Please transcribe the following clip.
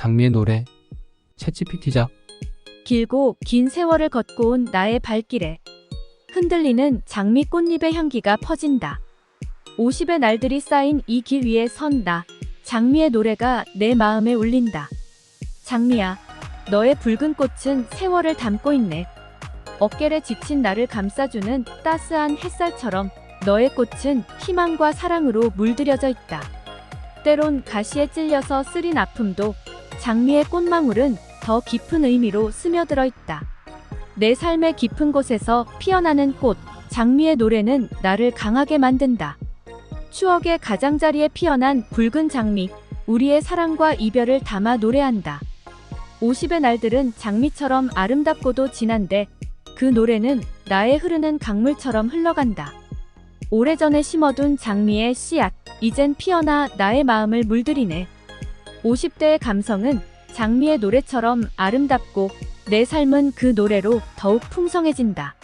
장미의 노래 채찌피티작 길고 긴 세월을 걷고 온 나의 발길에 흔들리는 장미 꽃잎의 향기가 퍼진다. 50의 날들이 쌓인 이 길 위에 선 나. 장미의 노래가 내 마음에 울린다. 장미야, 너의 붉은 꽃은 세월을 담고 있네. 어깨에 지친 나를 감싸주는 따스한 햇살처럼 너의 꽃은 희망과 사랑으로 물들여져 있다. 때론 가시에 찔려서 쓰린 아픔도 장미의 꽃망울은 더 깊은 의미로 스며들어 있다. 내 삶의 깊은 곳에서 피어나는 꽃, 장미의 노래는 나를 강하게 만든다. 추억의 가장자리에 피어난 붉은 장미, 우리의 사랑과 이별을 담아 노래한다. 50의 날들은 장미처럼 아름답고도 진한데 그 노래는 나의 흐르는 강물처럼 흘러간다. 오래전에 심어둔 장미의 씨앗, 이젠 피어나 나의 마음을 물들이네. 50대의 감성은 장미의 노래처럼 아름답고 내 삶은 그 노래로 더욱 풍성해진다.